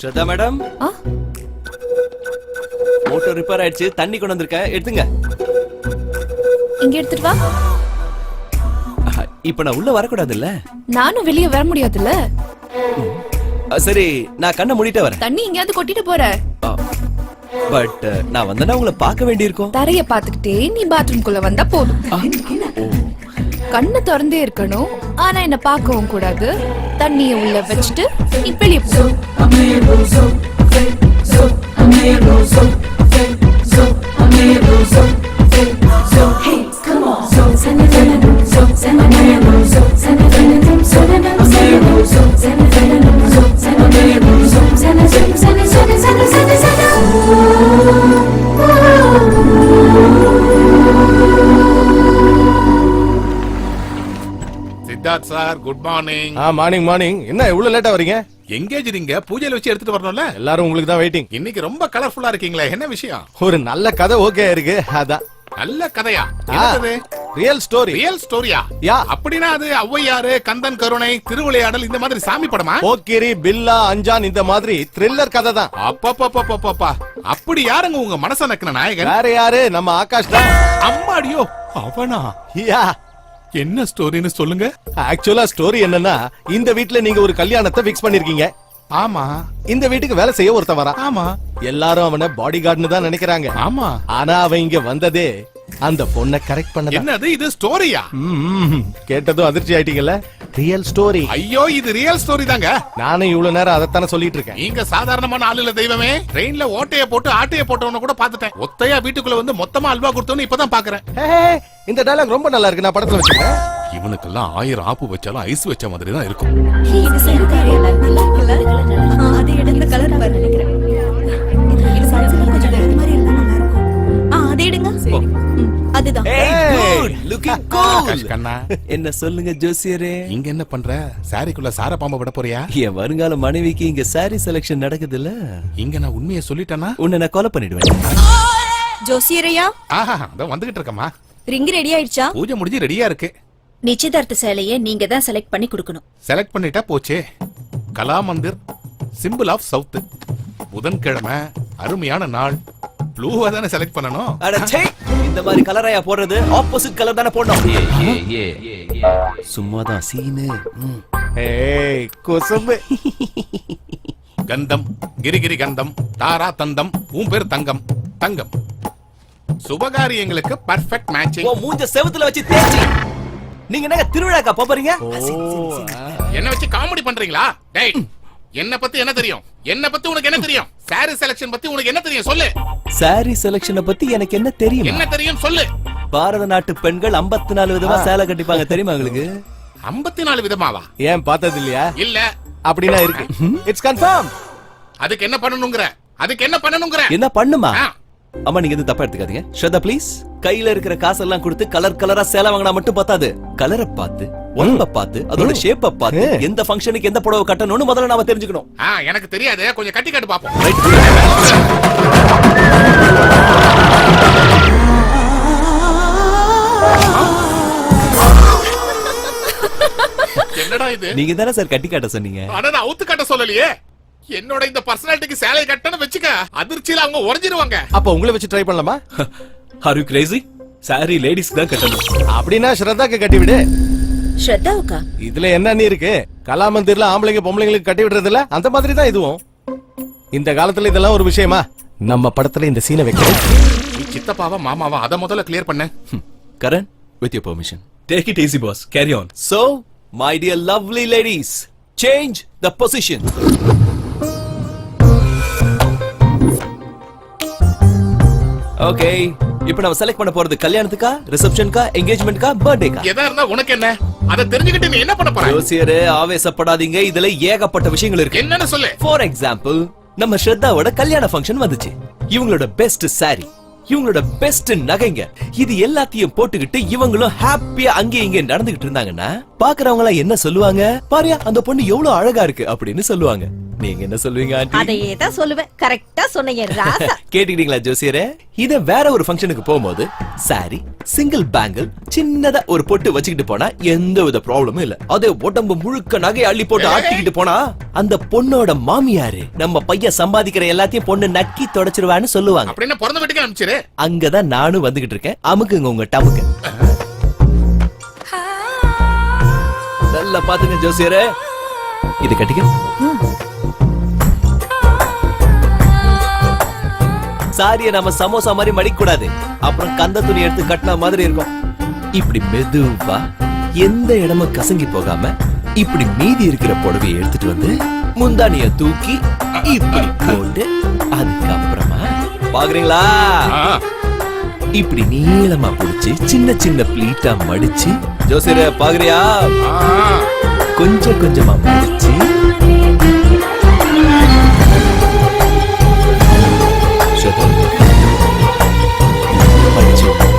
Shradha madam. ஆ? Motor repair ஆயிடுச்சு. தண்ணி கொண்டு வந்திருக்கேன் எடுத்துங்க. இங்க எடுத்துட்டு வா. இப்ப நான் உள்ள வரக்கூடாதுல்ல? நானும் வெளிய வர முடியாதுல்ல? சரி நான் கண்ணை மூடிட்டே வரேன். தண்ணி எங்கேயாவது கொட்டிட்டு போற. பட் நான் வந்தேன்னா உங்களை பார்க்க வேண்டியிருக்கும். தரைய பாத்துக்கிட்டே நீ பாத்ரூம்குள்ள வந்தா போதும். கண்ணு திறந்தே இருக்கணும் ஆனா என்ன பார்க்கவும் கூடாது தண்ணிய உள்ள வச்சுட்டு நீ வெளிய போ சித்தார்த் சார். குட் மார்னிங் ஆ மார்னிங் மார்னிங் என்ன இவ்வளவு லேட்டா வரீங்க? எங்கேஜ் பூஜையில வச்சு எடுத்துட்டு வரணும்ல? எல்லாரும் உங்களுக்கு தான் வெயிட்டிங் இன்னைக்கு ரொம்ப கலர்ஃபுல்லா இருக்கீங்களே. என்ன விஷயம்? ஒரு நல்ல கதை ஓகே இருக்கு. அதான். நல்ல கதையா? என்னது ரியல் ஸ்டோரி ரியல் ஸ்டோரியா யா. அப்படின்னா அது ஔவையாரு கந்தன் கருணை திருவிளையாடல் இந்த மாதிரி சாமி படமா? போக்கிரி பில்லா அஞ்சான் இந்த மாதிரி த்ரில்லர் கதை தான். அப்பப்பப்பப்பப்பா அப்படி யாருங்க உங்க மனச நக்கின நாயகன்? வேற யாரு? நம்ம ஆகாஷ் தான். அம்மாடியோ அவனா? யா. என்ன ஸ்டோரின்னு சொல்லுங்க? ஆக்சுவலா ஸ்டோரி என்னன்னா இந்த வீட்ல நீங்க ஒரு கல்யாணத்தை ஃபிக்ஸ் பண்ணிருக்கீங்க. ஆமா. இந்த வீட்டுக்கு வேலை செய்ய ஒருத்தன் வரான். ஆமா. எல்லாரும் அவனை பாடி கார்டுன்னு தான் நினைக்கிறாங்க. ஆமா. ஆனா அவன் இங்க வந்ததே அந்த பொண்ணை கரெக்ட் பண்ணதான் என்னது இது ஸ்டோரியா. கேட்டதும் அதிர்ச்சி ஆயிட்டீங்கல்ல ரியல் ஸ்டோரி ஐயோ இது ரியல் ஸ்டோரி தாங்க நானும் இவ்வளவு நேரம் அதைத்தானே சொல்லிட்டு இருக்கேன் நீங்க சாதாரணமான ஆளு இல்ல தெய்வமே ட்ரெயின்ல ஓட்டைய போட்டு ஆட்டைய போட்டவன கூட பாத்துட்டேன் ஒத்தையா வீட்டுக்குள்ள வந்து மொத்தமா அல்வா கொடுத்தவனு இப்பதான் பாக்குறேன் இந்த டயலாக் ரொம்ப நல்லா இருக்கு நான் படத்துல வச்சுக்கிறேன் இவனுக்கெல்லாம் ஆயிரம் ஆப்பு வச்சாலும் ஐஸ் வச்ச மாதிரி தான் இருக்கும் அதுதான். என்ன சொல்லுங்க ஜோசியரே? இங்க என்ன பண்ற? சாரிக்குள்ள சார பாம்ப விட போறியா? என் வருங்கால மனைவிக்கு இங்க சாரி செலக்ஷன் நடக்குதுல்ல. இங்க நான் உண்மையை சொல்லிட்டேனா? உன்னை நான் கொலை பண்ணிடுவேன். ஜோசியரையா? ஆஹா அதான் வந்துகிட்டு இருக்கமா ரிங் ரெடி ஆயிடுச்சா? பூஜை முடிஞ்சு ரெடியா இருக்கு. நிச்சயதார்த்த சேலையை நீங்க தான் செலக்ட் பண்ணி கொடுக்கணும். செலக்ட் பண்ணிட்டா போச்சே. Kala Mandir simple of south புதன்கிழமை அருமையான நாள். ப்ளூவா தானே செலக்ட் பண்ணணும்? இந்த மாதிரி கலராயா போடுறது? ஆப்போசிட் கலர் தானே போடணும். சும்மாதான் சீனு. ஏய் குசும்பு. கந்தம் கிரிகிரி கந்தம் தாரா தந்தம் உன் பேர் தங்கம் தங்கம். சுபகாரியங்களுக்கு பர்ஃபெக்ட் மேட்சிங் உன் மூஞ்ச செவுத்துல வச்சு தேய்ச்சி. நீங்க என்ன திருவிழாக்கா போறீங்க? என்ன வச்சு காமெடி பண்றீங்களா? டேய் என்ன பத்தி என்ன தெரியும்? என்ன பத்தி உனக்கு என்ன தெரியும்? சாரி செலக்ஷன் பத்தி உனக்கு என்ன தெரியும்? சொல்லு. சாரி செலக்ஷனை பத்தி எனக்கு என்ன தெரியும்? என்ன தெரியும்? சொல்லு. பாரத நாட்டு பெண்கள் 54 நாலு விதமா சேலை கட்டிப்பாங்க தெரியுமா உங்களுக்கு? ஐம்பத்தி நாலு விதமாவா? ஏன் பார்த்தது இல்லையா? இல்ல. அப்படின்னா இருக்கு. இட்ஸ் கன்ஃபார்ம் அதுக்கு என்ன பண்ணணுங்கிற? அதுக்கு என்ன பண்ணணுங்கிற? என்ன பண்ணுமா? அம்மா நீங்க எதுவும் தப்பா எடுத்துக்காதீங்க. ஸ்ரதா ப்ளீஸ் கையில இருக்கிற காசெல்லாம் கொடுத்து கலர் கலரா சேலை வாங்கினா மட்டும் பத்தாது கலரை பார்த்து உடம்ப பார்த்து அதோட ஷேப்ப பார்த்து. எந்த ஃபங்க்ஷனுக்கு எந்த புடவை கட்டணும்னு முதல்ல நாம தெரிஞ்சுக்கணும். ஆ, எனக்கு தெரியாது. கொஞ்சம் கட்டி கட்டு பாப்போம். என்னடா இது? நீங்க தானே சார் கட்டி காட்ட சொன்னீங்க. ஆனா நான் அவுத்து கட்ட சொல்லலையே. என்னோட இந்த பர்சனாலிட்டிக்கு சேலை கட்டணும் வச்சுக்க அதிர்ச்சியில அவங்க உறைஞ்சிருவாங்க. அப்ப உங்களை வச்சு ட்ரை பண்ணலாமா? ஆர் யூ கிரேசி சாரி லேடிஸ்க்கு தான் கட்டணும். அப்படின்னா ஸ்ரத்தாக்கு கட்டி விடு ஸ்ரத்தாவுக்கா? இதுல என்ன நீ இருக்கு? கலாமந்திர்ல ஆம்பளைங்க பொம்பளைங்களுக்கு கட்டி விடுறது இல்ல? அந்த மாதிரி தான் இதுவும். இந்த காலத்துல இதெல்லாம் ஒரு விஷயமா? நம்ம படத்துல இந்த சீனை வைக்கிறோம் நீ சித்தப்பாவா மாமாவா அத முதல்ல கிளியர் பண்ண. Karan with your permission take it easy boss carry on so my dear lovely ladies change the position okay இப்போ நம்ம செலக்ட் பண்ண போறது கல்யாணத்துக்கா ரிசப்ஷனுக்கா என்கேஜ்மெண்ட்க்கா பர்த்டேக்கா எதா இருந்தா உனக்கு என்ன? அத தெரிஞ்சுக்கிட்டு நீ என்ன பண்ண போற? ஜோசியரே ஆவேசப்படாதீங்க. இதுல ஏகப்பட்ட விஷயங்கள் இருக்கு. என்னன்னு சொல்லு. ஃபார் எக்ஸாம்பிள் நம்ம ஸ்ரத்தாவோட கல்யாண ஃபங்க்ஷன் வந்துச்சு. இவங்களோட பெஸ்ட் saree இவங்களோட பெஸ்ட் நகைங்க. இது எல்லாத்தையும் போட்டுக்கிட்டு இவங்களும் ஹாப்பியா அங்கே இங்கே நடந்துகிட்டு இருந்தாங்கன்னா பாக்குறவங்க எல்லாம் என்ன சொல்லுவாங்க? பாரியா அந்த பொண்ணு எவ்வளவு அழகா இருக்கு அப்படின்னு சொல்லுவாங்க. நீங்க என்ன சொல்வீங்க ஆண்டி? அதையே தான் சொல்லுவேன் கரெக்டா சொன்னீங்க ராசா. கேட்டுக்கிட்டீங்களா ஜோசியரே? இத வேற ஒரு ஃபங்க்ஷனுக்கு போகும்போது சாரி சிங்கிள் பேங்கிள் சின்னதா ஒரு பொட்டு வச்சுக்கிட்டு போனா எந்த வித ப்ராப்ளமும் இல்ல. அதே உடம்பு முழுக்க நகை அள்ளி போட்டு ஆட்டிக்கிட்டு போனா அந்த பொண்ணோட மாமியாரு நம்ம பையன் சம்பாதிக்கிற எல்லாத்தையும் பொண்ணு நக்கி தொடச்சிருவான்னு சொல்லுவாங்க. அப்படின்னா பிறந்த வீட்டுக்கு அனுப்பிச்சிரு. அங்கதான் நானும் வந்துகிட்டு இருக்கேன். அமுக்குங்க உங்க டமுக்கு. நல்லா பாத்துங்க ஜோசியரே. இது கட்டிக்க? சாரிய நம்ம சமோசா மாதிரி மடிக்க கூடாது அப்புறம் கந்த துணி எடுத்து கட்டின மாதிரி இருக்கும். இப்படி மெதுவா எந்த இடமும் கசங்கி போகாம இப்படி மீதி இருக்கிற புடவையை எடுத்துட்டு வந்து முந்தானிய தூக்கி இப்படி போட்டு அதுக்கப்புறமா பாக்குறீங்களா இப்படி நீளமா புடிச்சு சின்ன சின்ன பிளீட்டா மடிச்சு ஜோசியர பாக்குறியா கொஞ்சம் கொஞ்சமா மடிச்சு. மடிச்சு.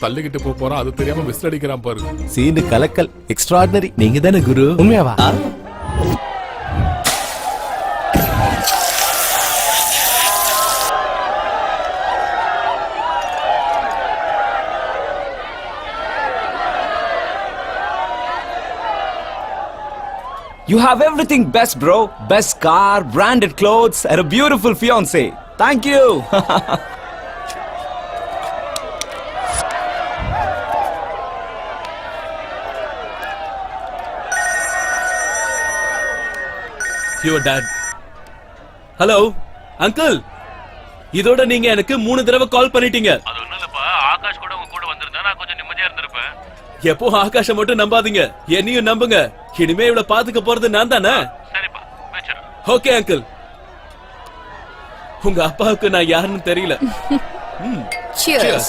தள்ளிக்கிட்டு போக போறான் அது தெரியாம விசில் அடிக்கிறான் பாரு சீனு கலக்கல் எக்ஸ்ட்ராடினரி நீங்க தானே குரு உண்மையாவா? You have everything best, bro. Best car, branded clothes, and a beautiful fiance. Thank you. Your dad hello uncle இதோட நீங்க எனக்கு மூணு தடவை கால் பண்ணிட்டீங்க. அது ஒண்ணும் இல்லப்பா ஆகாஷ் கூட உங்க கூட வந்திருந்தா நான் கொஞ்சம் நிம்மதியா இருந்திருப்பேன். எப்போ ஆகாஷ மட்டும் நம்பாதீங்க. என்னையும் நம்புங்க. இனிமே இவள பாத்துக்க போறது நான் தானே? சரிப்பா ஓகே அங்கிள் உங்க அப்பாவுக்கு நான் யாருன்னு தெரியல. Cheers.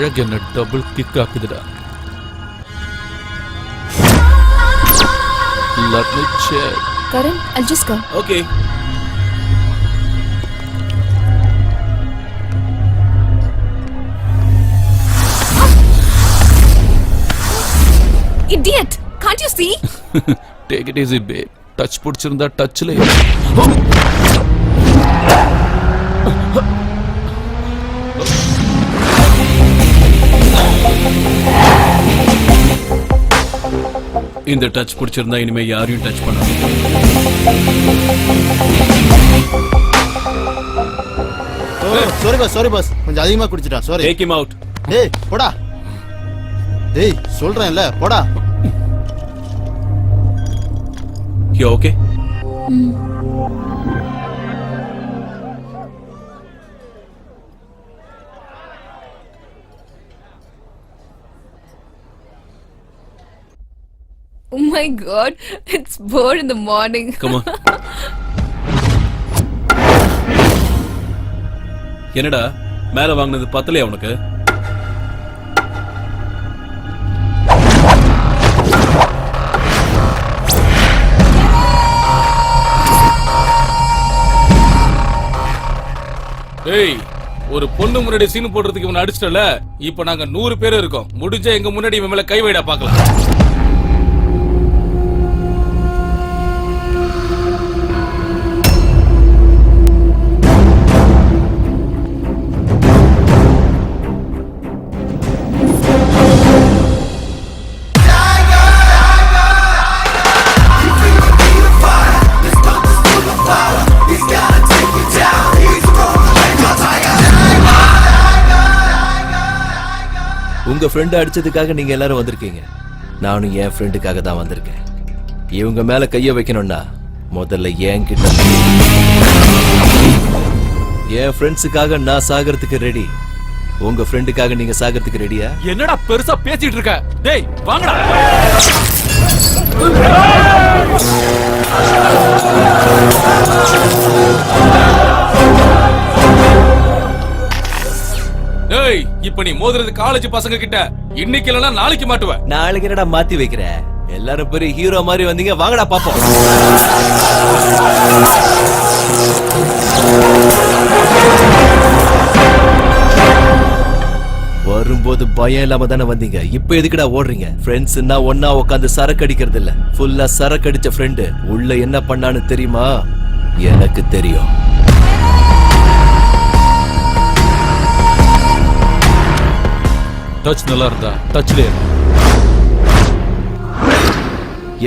அழகு என்ன டபுள் கிக் ஆக்குதுடா Let me check. Karan, I'll just go. Okay Idiot! Can't you see? Take it easy, babe. Touch பிடிச்சிருந்தா டச்ல இந்த டச் பிடிச்சிருந்தா இனிமே யாரையும் டச் பண்ணாது சாரி பாஸ் சாரி பாஸ் கொஞ்சம் அதிகமா குடிச்சிட்டா சாரி டேக் him அவுட் டேய் போடா. டேய் சொல்றேன்ல போடா. You okay my god, it's bored in the morning. என்னடா மேல வாங்குனது பத்தலையா உனக்கு? ஏய் ஒரு பொண்ணு முன்னாடி சீன் போடுறதுக்கு இவனை அடிச்சிட்டல? இப்போ நாங்க நூறு பேர் இருக்கோம். முடிஞ்ச எங்க முன்னாடி இவன் மேல கை வைடா பார்க்கலாம் உங்க ஃப்ரெண்டு அடிச்சதுக்காக நீங்க எல்லாரும் வந்திருக்கீங்க. நானும் என் ஃப்ரெண்டுக்காக தான் வந்திருக்கேன். இவங்க மேல கைய வைக்கணும்னா முதல்ல என் கிட்ட என் ஃப்ரெண்ட்ஸுக்காக நான் சாகிறதுக்கு ரெடி உங்க ஃப்ரெண்டுக்காக நீங்க சாகிறதுக்கு ரெடியா என்னடா பெருசா பேசிட்டு இருக்க? டேய் வாங்கடா. இப்ப நீ மோதுறது காலேஜ் பசங்க கிட்ட இன்னைக்கு இல்லனா நாளைக்கு மாட்டுவ. நாளைக்கு என்னடா மாத்தி வைக்கிற? எல்லாரும் பெரிய ஹீரோ மாதிரி வந்தீங்க வாங்கடா பாப்போம். வரும்போது பயம் இல்லாம தானே வந்தீங்க. இப்ப எதுக்குடா ஓடுறீங்க? ஃப்ரெண்ட்ஸ்னா ஒன்னா உட்காந்து சரக்கு அடிக்கிறது இல்ல ஃபுல்லா சரக்கு அடிச்ச ஃப்ரெண்டு உள்ள என்ன பண்ணான்னு தெரியுமா? எனக்கு தெரியும். டச் நல்லா இருந்தா டச்ல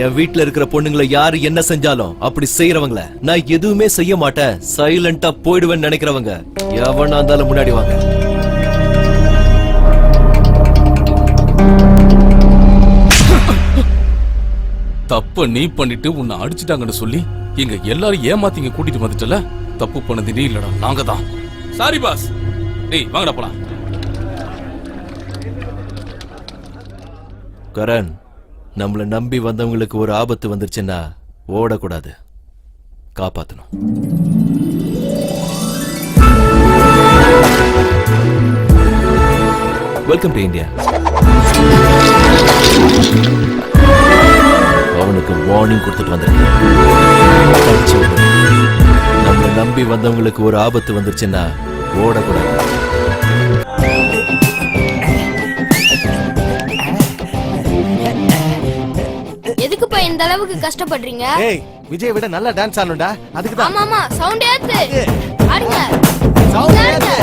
என் வீட்ல இருக்கிற பொண்ணுங்களை யாரு என்ன செஞ்சாலும் அப்படி செய்யறவங்கள நான் எதுவுமே செய்ய மாட்டேன். சைலண்டா போயிடுவேன்னு நினைக்கிறவங்க எவனா இருந்தாலும் முன்னாடி வாங்க. தப்ப நீ பண்ணிட்டு உன்னை அடிச்சிட்டாங்கன்னு சொல்லி எங்க எல்லாரும் ஏமாத்தி இங்க கூட்டிட்டு வந்துட்டல? தப்பு பண்ணது நீ இல்லடா நாங்க தான் சாரி பாஸ் டேய் வாங்கடா போலாம். கரண் நம்மளை நம்பி வந்தவங்களுக்கு ஒரு ஆபத்து வந்துருச்சுன்னா ஓடக்கூடாது. காப்பாத்தணும். வெல்கம் டு இந்தியா அவனுக்கு வார்னிங் கொடுத்துட்டு வந்திருக்கேன். நம்ம நம்பி வந்தவங்களுக்கு ஒரு ஆபத்து வந்துருச்சுன்னா ஓடக்கூடாது. அளவுக்கு கஷ்டப்படுறீங்க? ஏய் விஜய் விட நல்லா டான்ஸ் ஆடணும்டா. அதுக்கு தான் ஆமா ஆமா சவுண்ட் ஏத்து ஆடுங்க Sound ஏத்து.